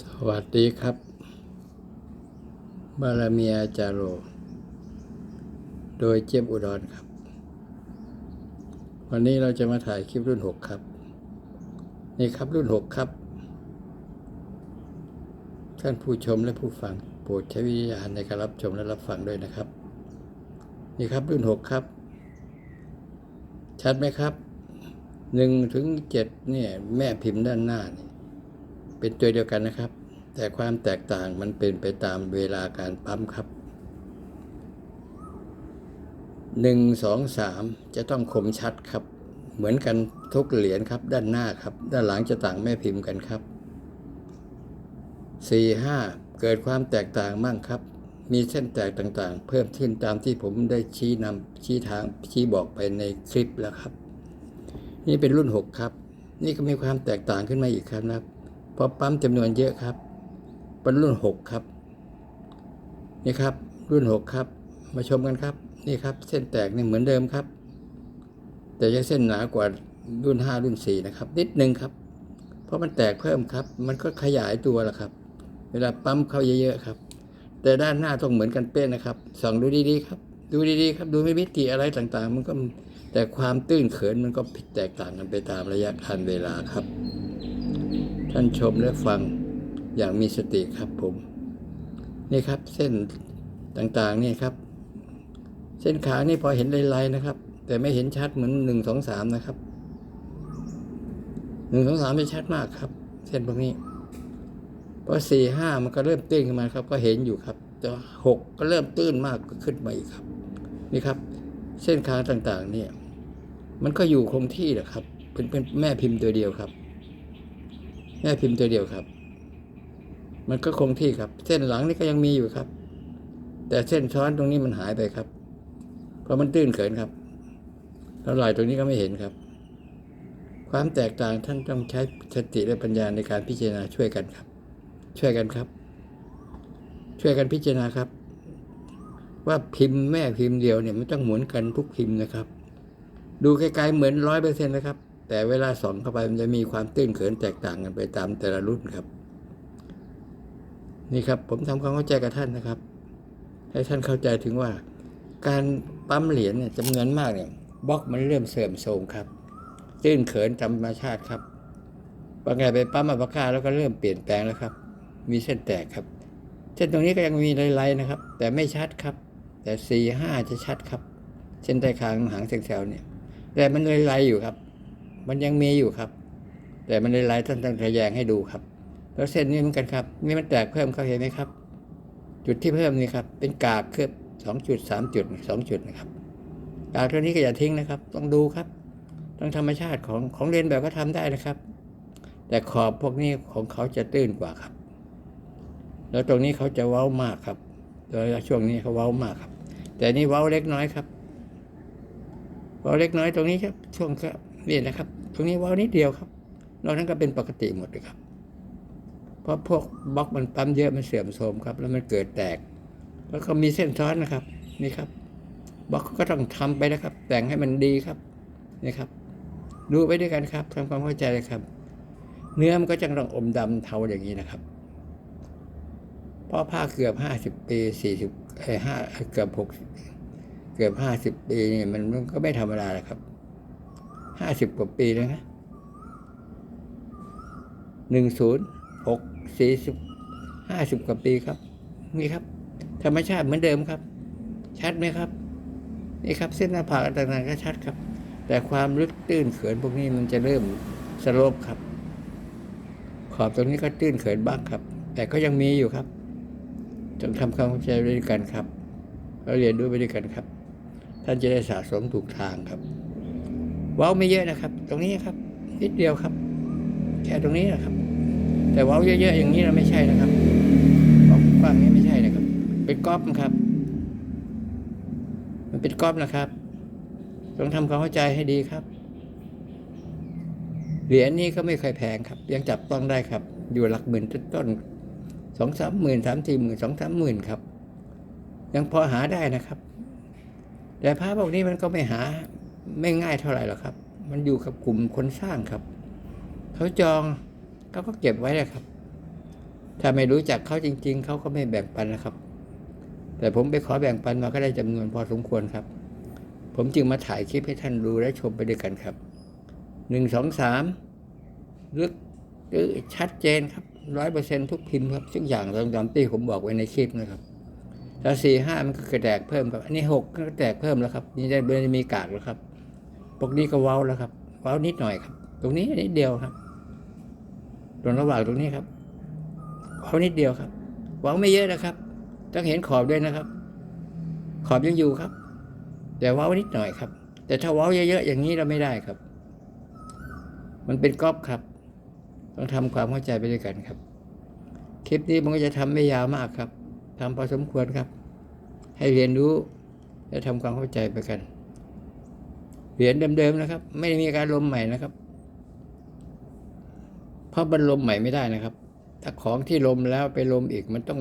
สวัสดีครับ บารมีอาจารโร โดยเจี๊ยบอุดรครับ วันนี้เราจะมาถ่ายคลิปรุ่นหกครับ นี่ครับรุ่นหกครับ ท่านผู้ชมและผู้ฟังโปรดใช้วิจารณญาณในการรับชมและรับฟังด้วยนะครับ นี่ครับรุ่นหกครับ ชัดไหมครับหนึ่งถึงเจ็ดเนี่ยแม่พิมพ์ด้านหน้านี่ เป็นตัวเดียวกันนะครับ แต่ความแตกต่างมันเป็นไปตามเวลาการปั๊มครับหนึ่งสองสามจะต้องคมชัดครับ เหมือนกันทุกเหรียญครับด้านหน้าครับ ด้านหลังจะต่างแม่พิมพ์กันครับสี่ห้าเกิดความแตกต่างมั่งครับ มีเส้นแตกต่างๆ เพิ่มขึ้นตามที่ผมได้ชี้นำชี้ทางชี้บอกไปในคลิปแล้วครับ นี่เป็นรุ่นหกครับ นี่ก็มีความแตกต่างขึ้นมาอีกครับนะครับ เพราะปั๊มจำนวนเยอะครับ เป็นรุ่นหกครับ นี่ครับ รุ่นหกครับ มาชมกันครับ นี่ครับ เส้นแตกนี่เหมือนเดิมครับ แต่ยังเส้นหนากว่ารุ่นห้ารุ่นสี่นะครับ นิดนึงครับ เพราะมันแตกเพิ่มครับ มันก็ขยายตัวแล้วครับ เวลาปั๊มเข้าเยอะๆครับ แต่ด้านหน้าต้องเหมือนกันเป๊ะนะครับ ส่องดูดีๆครับ ดูดีๆครับ ดูไม่มิติอะไรต่างๆ มันก็แต่ความตื้นเขินมันก็ผิดแตกต่างกันไปตามระยะการเวลาครับ ท่านชมและฟังอย่างมีสติครับผม นี่ครับเส้นต่างๆนี่ครับ เส้นขานี่พอเห็นลายๆนะครับ แต่ไม่เห็นชัดเหมือนหนึ่งสองสามนะครับหนึ่งสองสามไม่ชัดมากครับ เส้นพวกนี้พอสี่ห้ามันก็เริ่มตื้นขึ้นมาครับ ก็เห็นอยู่ครับ แต่หกก็เริ่มตื้นมากขึ้นมาอีกครับ นี่ครับ เส้นขาต่างๆ เนี่ย มันก็อยู่คงที่แหละครับ เป็นเป็นแม่พิมพ์ตัวเดียวครับ แม่พิมพ์ตัวเดียวครับ มันก็คงที่ครับ เส้นหลังนี่ก็ยังมีอยู่ครับ แต่เส้นช้อนตรงนี้มันหายไปครับ เพราะมันตื้นเขินครับ แล้วลายตรงนี้ก็ไม่เห็นครับ ความแตกต่างท่านต้องใช้สติและปัญญาในการพิจารณาช่วยกันครับ ช่วยกันครับ ช่วยกันพิจารณาครับ ว่าพิมพ์แม่พิมพ์เดียวเนี่ยมันต้องหมุนกันทุกพิมพ์นะครับ ดูไกลๆเหมือนร้อยเปอร์เซ็นต์นะครับ แต่เวลาส่องเข้าไปมันจะมีความตื้นเขินแตกต่างกันไปตามแต่ละรุ่นครับ นี่ครับผมทำความเข้าใจกับท่านนะครับ ให้ท่านเข้าใจถึงว่า การปั๊มเหรียญเนี่ยจำนวนมากเนี่ยบล็อกมันเริ่มเสื่อมโทรมครับ ตื้นเขินธรรมชาติครับบางไงไปปั๊มอัปคาแล้วก็เริ่มเปลี่ยนแปลงแล้วครับ มีเส้นแตกครับ เส้นตรงนี้ก็ยังมีลายๆนะครับ แต่ไม่ชัดครับ แต่สี่ห้าจะชัดครับ เส้นใต้คางหางแถวๆเนี่ย แต่มันลายๆอยู่ครับ มันยังมีอยู่ครับ แต่มันหลายๆท่านต้องทะแยงให้ดูครับ แล้วเส้นนี้เหมือนกันครับนี่มันแตกเพิ่มเข้าเห็นไหมครับ จุดที่เพิ่มนี่ครับ เป็นกากคือสองจุดสามจุดสองจุดนะครับกากตัวนี้ก็อย่าทิ้งนะครับ ต้องดูครับต้องธรรมชาติของของเรียนแบบก็ทำได้นะครับ แต่ขอบพวกนี้ของเขาจะตื้นกว่าครับ แล้วตรงนี้เขาจะเว้ามากครับโดยช่วงนี้เขาเว้ามากครับ แต่นี่เว้าเล็กน้อยครับเว้าเล็กน้อยตรงนี้ครับ ช่วงครับนี่นะครับ ตรงนี้ว้านิดเดียวครับนอกนั้นก็เป็นปกติหมดเลยครับ เพราะพวกบล็อกมันปั๊มเยอะมันเสื่อมโทรมครับ แล้วมันเกิดแตก แล้วก็มีเส้นซ้อนนะครับ นี่ครับบล็อกก็ต้องทำไปนะครับ แต่งให้มันดีครับนี่ครับ ดูไปด้วยกันครับทำความเข้าใจเลยครับ เนื้อมันก็จะต้องอมดำเทาอย่างนี้นะครับเพราะผ้าเกือบห้าสิบปีสี่สิบเอ้ห้าเกือบหกเกือบห้าสิบปีเนี่มันมันก็ไม่ธรรมดาแหละครับ ห้าสิบกว่าปีแล้วนะหนึ่งศูนย์หกสี่สิบห้าสิบกว่าปีครับ นี่ครับ ธรรมชาติเหมือนเดิมครับ ชัดไหมครับ นี่ครับ เส้นหน้าผากต่างๆก็ชัดครับ แต่ความลึกตื้นเขินพวกนี้มันจะเริ่มสโลปครับ ขอบตรงนี้ก็ตื้นเขินบ้างครับ แต่ก็ยังมีอยู่ครับจงทำความเข้าใจด้วยกันครับแล้วเรียนด้วยไปด้วยกันครับ ท่านจะได้สะสมถูกทางครับ ว้าไม่เยอะนะครับ ตรงนี้ครับ นิดเดียวครับแค่ตรงนี้นะครับ แต่เว้าเยอะๆอย่างนี้เราไม่ใช่นะครับเว้ากว้างนี้ไม่ใช่นะครับ เป็นก๊อปนะครับ มันเป็นก๊อปนะครับ ต้องทำความเข้าใจให้ดีครับ เหรียญนี้ก็ไม่เคยแพงครับ ยังจับต้องได้ครับ อยู่หลักหมื่นต้นสองสามหมื่นสามสี่หมื่นสองสามหมื่นครับ ยังพอหาได้นะครับ แต่พระพวกนี้มันก็ไม่หา ไม่ง่ายเท่าไหร่หรอกครับ มันอยู่กับกลุ่มคนสร้างครับ เขาจองเขาก็เก็บไว้เลยครับ ถ้าไม่รู้จักเขาจริง ๆ เขาก็ไม่แบ่งปันนะครับ แต่ผมไปขอแบ่งปันมาก็ได้จำนวนพอสมควรครับ ผมจึงมาถ่ายคลิปให้ท่านดูและชมไปด้วยกันครับ หนึ่งสองสามลึกชัดเจนครับร้อยเปอร์เซ็นทุกพิมพ์ครับทุกอย่างตามตามที่ผมบอกไว้ในคลิปนะครับถ้าสี่ห้ามันก็กระแตกเพิ่มครับ อันนี้หกก็กระแตกเพิ่มแล้วครับ นี่ได้เบอร์มีกากแล้วครับ พวกนี้ก็เว้าแล้วครับ เว้านิดหน่อยครับ ตรงนี้นิดเดียวครับตรงระหว่างตรงนี้ครับเว้านิดเดียวครับ เว้าไม่เยอะนะครับ ต้องเห็นขอบด้วยนะครับ ขอบยังอยู่ครับ แต่เว้านิดหน่อยครับ แต่ถ้าเว้าเยอะๆอย่างนี้เราไม่ได้ครับ มันเป็นก๊อปครับ ต้องทำความเข้าใจไปด้วยกันครับ คลิปนี้มันก็จะทำไม่ยาวมากครับทำพอสมควรครับ ให้เรียนรู้และทำความเข้าใจไปกัน เหรียญเดิมๆนะครับ ไม่ได้มีการลมใหม่นะครับเพราะมันลมใหม่ไม่ได้นะครับ ถ้าของที่ลมแล้วไปลมอีกมันต้อง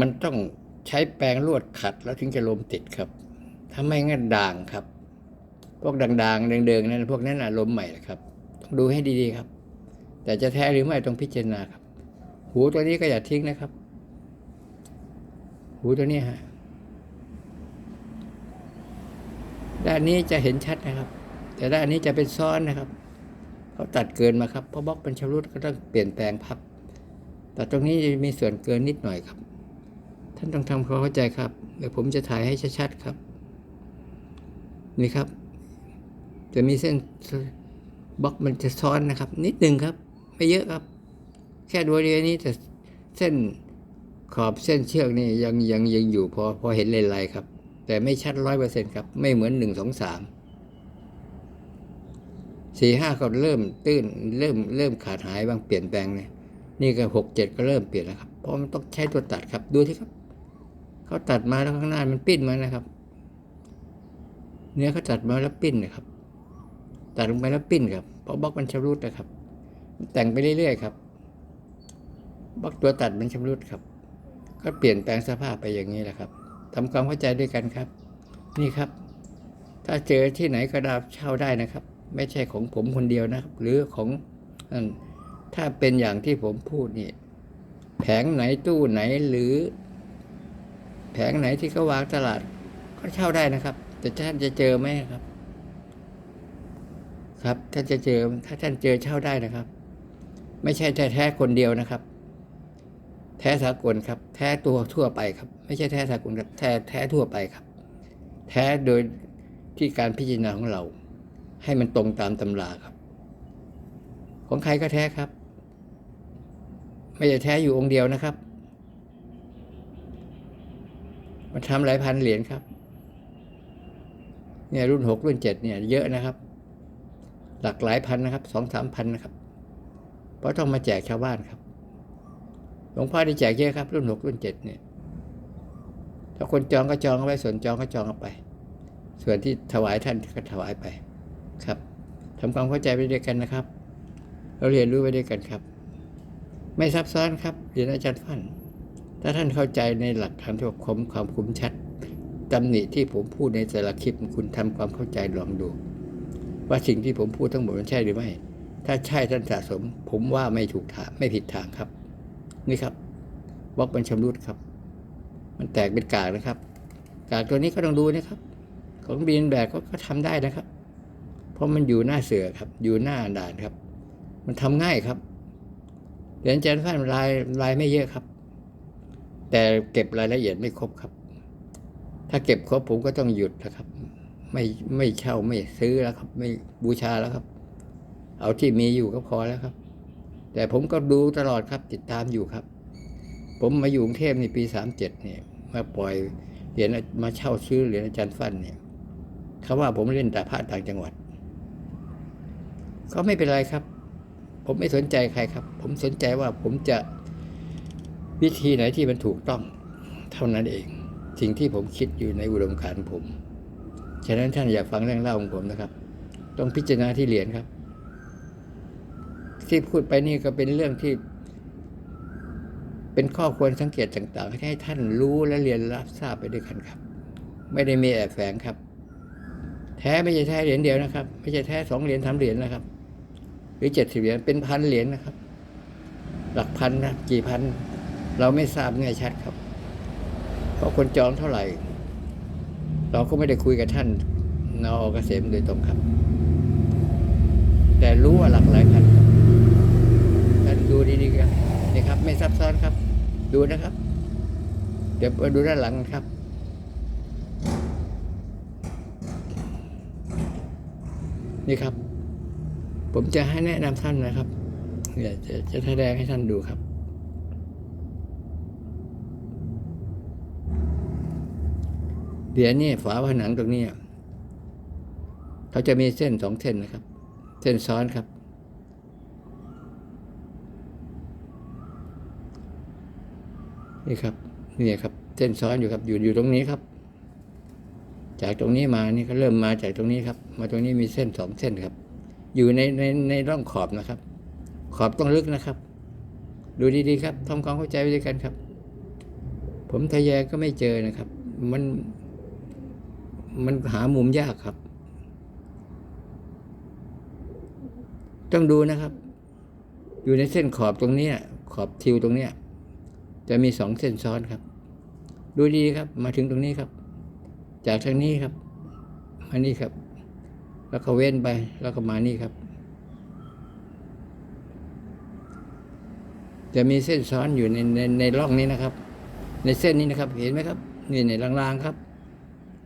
มันต้องใช้แปรงลวดขัดแล้วถึงจะลมติดครับ ถ้าไม่งั้นด่างครับ พวกด่างๆเดิงๆนั้นพวกนั้นอะลมใหม่นะครับ ต้องดูให้ดีๆครับ แต่จะแท้หรือไม่ต้องพิจารณาครับ หูตัวนี้ก็อย่าทิ้งนะครับ หูตัวนี้ฮะ ด้านนี้จะเห็นชัดนะครับ แต่ด้านนี้จะเป็นซ้อนนะครับเขาตัดเกินมาครับเพราะบล็อกเป็นชำรุดก็ต้องเปลี่ยนแปลงพับ แต่ตรงนี้จะมีส่วนเกินนิดหน่อยครับ ท่านต้องทำความเข้าใจครับ เดี๋ยวผมจะถ่ายให้ชัดๆครับ นี่ครับ จะมีเส้นบล็อกมันจะซ้อนนะครับ นิดหนึ่งครับ ไม่เยอะครับ แค่ดูเดียวนี้แต่เส้นขอบเส้นเชือกนี่ยังยังยังอยู่พอพอเห็นลายๆครับ แต่ไม่ชัดร้อยเปอร์เซ็นครับ ไม่เหมือนหนึ่งสองสามสี่ห้าก็เริ่มตื้นเริ่มเริ่มขาดหายบางเปลี่ยนแปลงเนี่ยนี่ก็หกเจ็ดก็เริ่มเปลี่ยนแล้วครับ เพราะมันต้องใช้ตัวตัดครับดูที่ครับ เขาตัดมาแล้วข้างหน้ามันปิ้นมานะครับ เนื้อเขาตัดมาแล้วปิ้นนะครับ ตัดลงไปแล้วปิ้นครับเพราะบล็อกมันชำรุดนะครับ แต่งไปเรื่อยๆครับบล็อกตัวตัดมันชำรุดครับ ก็เปลี่ยนแปลงสภาพไปอย่างนี้แหละครับ ทำความเข้าใจด้วยกันครับ นี่ครับ ถ้าเจอที่ไหนก็ได้เช่าได้นะครับ ไม่ใช่ของผมคนเดียวนะครับ หรือของอันถ้าเป็นอย่างที่ผมพูดนี่แผงไหนตู้ไหนหรือ แผงไหนที่เขาวางตลาด ก็เช่าได้นะครับ แต่ท่านจะเจอไหมครับ ครับท่านจะเจอถ้าท่านเจอเช่าได้นะครับ ไม่ใช่แท้แท้คนเดียวนะครับ แท้สากลครับ แท้ตัวทั่วไปครับ ไม่ใช่แท้สากลครับแท้แท้ทั่วไปครับ แท้โดยที่การพิจารณาของเรา ให้มันตรงตามตำราครับ ของใครก็แท้ครับ ไม่ใช่แท้อยู่องค์เดียวนะครับ มันทำหลายพันเหรียญครับ เนี่ยรุ่นหกรุ่นเจ็ดเนี่ย เยอะนะครับ หลักหลายพันนะครับสองสามพันนะครับ เพราะต้องมาแจกชาวบ้านครับ หลวงพ่อได้แจกเยอะครับรุ่นหกรุ่นเจ็ดเนี่ย ถ้าคนจองก็จองเอาไว้ส่วนจองก็จองเอาไป ส่วนที่ถวายท่านก็ถวายไป ครับทำความเข้าใจไปด้วยกันนะครับ เราเรียนรู้ไปด้วยกันครับ ไม่ซับซ้อนครับเรียนอาจารย์ฟันถ้าท่านเข้าใจในหลักธรรมที่คมความคุ้มชัดตำหนิที่ผมพูดในแต่ละคลิปคุณทำความเข้าใจลองดู ว่าสิ่งที่ผมพูดทั้งหมดมันใช่หรือไม่ ถ้าใช่ท่านสะสม ผมว่าไม่ถูกทางไม่ผิดทางครับ นี่ครับบล็อกมันชำรุดครับ มันแตกเป็นกากนะครับ กากตัวนี้ก็ต้องดูนะครับ ของบีนแบกก็ก็ทำได้นะครับ เพราะมันอยู่หน้าเสือครับ อยู่หน้าด่านครับ มันทำง่ายครับเหรียญแจนฟ้านลายลายไม่เยอะครับ แต่เก็บรายละเอียดไม่ครบครับ ถ้าเก็บครบผมก็ต้องหยุดนะครับ ไม่ไม่เช่าไม่ซื้อแล้วครับ ไม่บูชาแล้วครับ เอาที่มีอยู่ก็พอแล้วครับ แต่ผมก็ดูตลอดครับติดตามอยู่ครับ ผมมาอยู่กรุงเทพในปีสามเจ็ดเนี่ยมาปล่อยเหรียญมาเช่าซื้อเหรียญอาจารย์ฟันเนี่ยเขาว่าผมเล่นแต่พระต่างจังหวัด ก็ไม่เป็นไรครับ ผมไม่สนใจใครครับ ผมสนใจว่าผมจะวิธีไหนที่มันถูกต้องเท่านั้นเอง สิ่งที่ผมคิดอยู่ในอุดมการณ์ผม ฉะนั้นท่านอย่าฟังเรื่องเล่าของผมนะครับ ต้องพิจารณาที่เหรียญครับ ที่พูดไปนี่ก็เป็นเรื่องที่ เป็นข้อควรสังเกตต่างๆให้ท่านรู้และเรียนรับทราบไปด้วยกันครับ ไม่ได้มีแอบแฝงครับ แท้ไม่ใช่แท้เหรียญเดียวนะครับ ไม่ใช่แท้สองเหรียญสามเหรียญนะครับ หรือเจ็ดสิบเหรียญเป็นพันเหรียญนะครับ หลักพันนะกี่พัน เราไม่ทราบแน่ชัดครับ เพราะคนจองเท่าไหร่ เราก็ไม่ได้คุยกับท่านนอเกษมโดยตรงครับ แต่รู้ว่าหลักหลายพันครับท่านดูดีๆครับนี่ครับ ไม่ซับซ้อนครับ ดูนะครับ เดี๋ยวมาดูด้านหลังครับนี่ครับ ผมจะให้แนะนำท่านนะครับเนี่ยวจะจะแสดงให้ท่านดูครับ เดี๋ยวนี้ฝาผนังตรงนี้เขาจะมีเส้นสองเส้นนะครับ เส้นซ้อนครับ นี่ครับนี่ครับ เส้นซ้อนอยู่ครับอยู่อยู่ตรงนี้ครับ จากตรงนี้มานี่ก็เริ่มมาจากตรงนี้ครับ มาตรงนี้มีเส้นสองเส้นครับ อยู่ในในในร่องขอบนะครับ ขอบต้องลึกนะครับ ดูดีๆครับทำความเข้าใจไปด้วยกันครับ ผมทะแยก็ไม่เจอนะครับ มันมันหามุมยากครับ ต้องดูนะครับ อยู่ในเส้นขอบตรงนี้ ขอบทิวตรงเนี้ย จะมีสองเส้นซ้อนครับ ดูดีครับมาถึงตรงนี้ครับ จากทางนี้ครับมานี่ครับ แล้วก็เว้นไปแล้วก็มานี่ครับ จะมีเส้นซ้อนอยู่ในในในร่องนี้นะครับ ในเส้นนี้นะครับ เห็นไหมครับ นี่ในลางๆครับ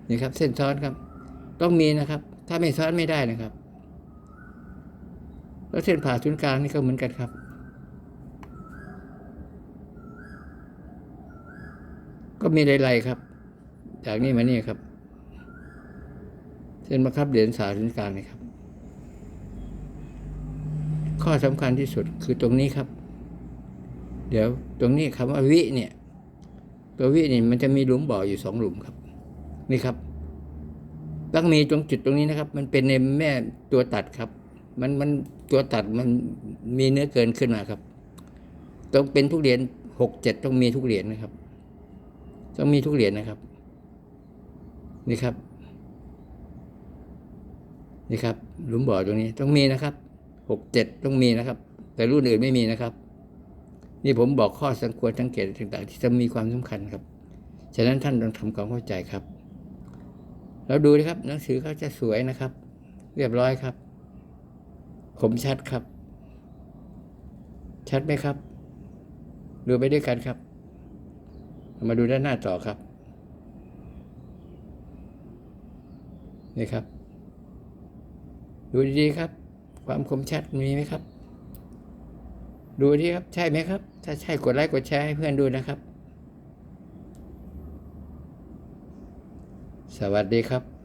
นี่ครับ เส้นซ้อนครับ ต้องมีนะครับ ถ้าไม่ซ้อนไม่ได้นะครับ แล้วเส้นผ่าศูนย์กลางนี่ก็เหมือนกันครับ มีหลายๆครับ จากนี้มานี่ครับ เส้นบังคับเหรียญสาศูนย์กลางนี่ครับ ข้อสำคัญที่สุดคือตรงนี้ครับ เดี๋ยวตรงนี้คำว่าวิเนี่ย ตัววินี่มันจะมีหลุมบ่ออยู่สองหลุมครับ นี่ครับต้องมีตรงจุดตรงนี้นะครับ มันเป็นในแม่ตัวตัดครับ มันมันตัวตัดมันมีเนื้อเกินขึ้นมาครับ ต้องเป็นทุกเหรียญหกเจ็ดต้องมีทุกเหรียญนะครับ ต้องมีทุกเหรียญนะครับ นี่ครับ นี่ครับหลุมบ่อตรงนี้ต้องมีนะครับหกเจ็ดต้องมีนะครับ แต่รุ่นอื่นไม่มีนะครับ นี่ผมบอกข้อสังควรสังเกตต่าง ๆ ที่จะมีความสำคัญครับ ฉะนั้นท่านต้องทำความเข้าใจครับแล้วดูนะครับ หนังสือเขาจะสวยนะครับ เรียบร้อยครับคมชัดครับ ชัดไหมครับ ดูไปด้วยกันครับ มาดูด้านหน้าต่อครับ นี่ครับ ดูดีๆครับ ความคมชัดมีไหมครับ ดูดีครับ ใช่ไหมครับ ถ้าใช่กดไลค์กดแชร์ให้เพื่อนดูนะครับ สวัสดีครับ